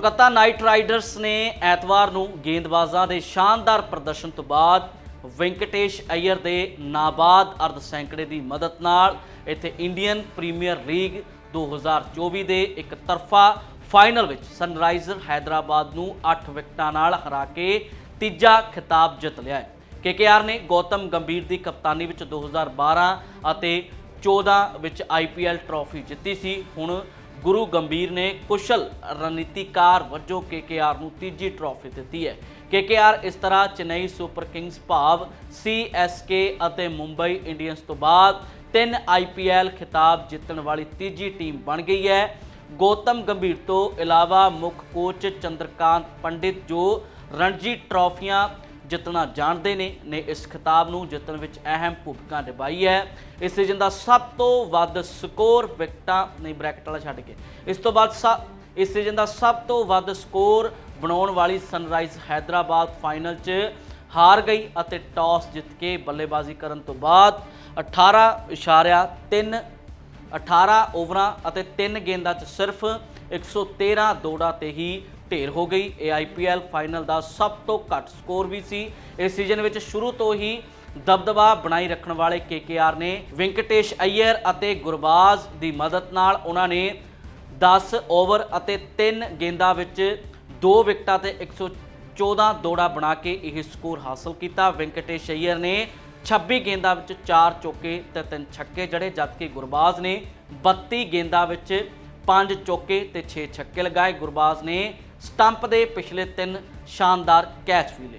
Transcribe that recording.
Kolkata night riders ਨੇ ਐਤਵਾਰ ਨੂੰ ਗੇਂਦਬਾਜ਼ਾਂ ਦੇ ਸ਼ਾਨਦਾਰ ਪ੍ਰਦਰਸ਼ਨ ਤੋਂ ਬਾਅਦ ਵੈਂਕਟੇਸ਼ ਅਈਅਰ ਦੇ ਨਾਬਾਦ ਅਰਧ ਸੈਂਕੜੇ ਦੀ ਮਦਦ ਨਾਲ ਇੱਥੇ ਇੰਡੀਅਨ ਪ੍ਰੀਮੀਅਰ ਲੀਗ 2024 ਦੇ ਇੱਕ ਤਰਫਾ ਫਾਈਨਲ ਵਿੱਚ ਸਨਰਾਈਜ਼ਰ ਹੈਦਰਾਬਾਦ ਨੂੰ 8 ਵਿਕਟਾਂ ਨਾਲ ਹਰਾ ਕੇ ਤੀਜਾ ਖਿਤਾਬ ਜਿੱਤ ਲਿਆ ਹੈ। ਕੇਕੇਆਰ ਨੇ ਗੌਤਮ ਗੰਭੀਰ ਦੀ ਕਪਤਾਨੀ ਵਿੱਚ 2012 ਅਤੇ 14 ਵਿੱਚ ਆਈਪੀਐਲ ਟਰਾਫੀ ਜਿੱਤੀ ਸੀ। ਹੁਣ ਗੁਰੂ ਗੰਭੀਰ ਨੇ ਕੁਸ਼ਲ ਰਣਨੀਤੀਕਾਰ ਵਜੋਂ ਕੇਕੇਆਰ ਨੂੰ ਤੀਜੀ ਟਰਾਫੀ ਦਿੱਤੀ ਹੈ। ਕੇਕੇਆਰ ਇਸ ਤਰ੍ਹਾਂ ਚੇਨਈ ਸੁਪਰ ਕਿੰਗਸ ਭਾਵ ਸੀਐਸਕੇ ਅਤੇ ਮੁੰਬਈ ਇੰਡੀਅਨਸ ਤੋਂ ਬਾਅਦ ਤਿੰਨ ਆਈਪੀਐਲ ਖਿਤਾਬ ਜਿੱਤਣ ਵਾਲੀ ਤੀਜੀ ਟੀਮ ਬਣ ਗਈ ਹੈ। ਗੌਤਮ ਗੰਭੀਰ ਤੋਂ ਇਲਾਵਾ ਮੁੱਖ ਕੋਚ ਚੰਦਰਕਾਂਤ ਪੰਡਿਤ ਜੋ ਰਣਜੀ ਟਰਾਫੀਆਂ ਜਿੱਤਣਾ ਜਾਣਦੇ ਨੇ ਨੇ ਇਸ ਖਿਤਾਬ ਨੂੰ ਜਿੱਤਣ ਵਿੱਚ ਅਹਿਮ ਭੂਮਿਕਾ ਨਿਭਾਈ ਹੈ। ਇਸ ਸੀਜ਼ਨ ਦਾ ਸਭ ਤੋਂ ਵੱਧ ਸਕੋਰ ਵਿਕਟਾਂ ਨਹੀਂ ਬ੍ਰੈਕਟ ਵਾਲਾ ਛੱਡ ਕੇ। ਇਸ ਤੋਂ ਬਾਅਦ ਸ- ਇਸ ਸੀਜ਼ਨ ਦਾ ਸਭ ਤੋਂ ਵੱਧ ਸਕੋਰ ਬਣਾਉਣ ਵਾਲੀ ਸਨਰਾਈਜ਼ ਹੈਦਰਾਬਾਦ ਫਾਈਨਲ 'ਚ ਹਾਰ ਗਈ ਅਤੇ ਟਾਸ ਜਿੱਤ ਕੇ ਬੱਲੇਬਾਜ਼ੀ ਕਰਨ ਤੋਂ ਬਾਅਦ 18.3 18 ਓਵਰਾਂ ਅਤੇ 3 ਗੇਂਦਾਂ 'ਚ ਸਿਰਫ 113 ਦੌੜਾਂ ਤੇ ਹੀ ਢੇਰ ਹੋ ਗਈ। ਇਹ ਆਈਪੀਐਲ ਫਾਈਨਲ ਦਾ ਸਭ ਤੋਂ ਘੱਟ ਸਕੋਰ ਵੀ ਸੀ। ਇਸ ਸੀਜ਼ਨ ਵਿੱਚ ਸ਼ੁਰੂ ਤੋਂ ਹੀ ਦਬਦਬਾ ਬਣਾਈ ਰੱਖਣ ਵਾਲੇ ਕੇਕੇਆਰ ਨੇ ਵੈਂਕਟੇਸ਼ ਅਈਅਰ ਅਤੇ ਗੁਰਬਾਜ਼ ਦੀ ਮਦਦ ਨਾਲ ਉਹਨਾਂ ਨੇ 10 ਓਵਰ ਅਤੇ 3 ਗੇਂਦਾਂ ਵਿੱਚ 2 ਵਿਕਟਾਂ ਤੇ 114 ਦੌੜਾਂ ਬਣਾ ਕੇ ਇਹ ਸਕੋਰ ਹਾਸਲ ਕੀਤਾ। ਵੈਂਕਟੇਸ਼ ਅਈਅਰ ਨੇ 26 ਗੇਂਦਾਂ ਵਿੱਚ 4 ਚੌਕੇ ਤੇ 3 ਛੱਕੇ ਜੜੇ, ਜਦਕਿ ਗੁਰਬਾਜ਼ ਨੇ 32 ਗੇਂਦਾਂ ਵਿੱਚ 5 ਚੌਕੇ ਤੇ 6 ਛੱਕੇ ਲਗਾਏ। ਗੁਰਬਾਜ਼ ਨੇ ਸਟੰਪ ਦੇ ਪਿਛਲੇ ਤਿੰਨ ਸ਼ਾਨਦਾਰ ਕੈਚ ਵੀ ਲਏ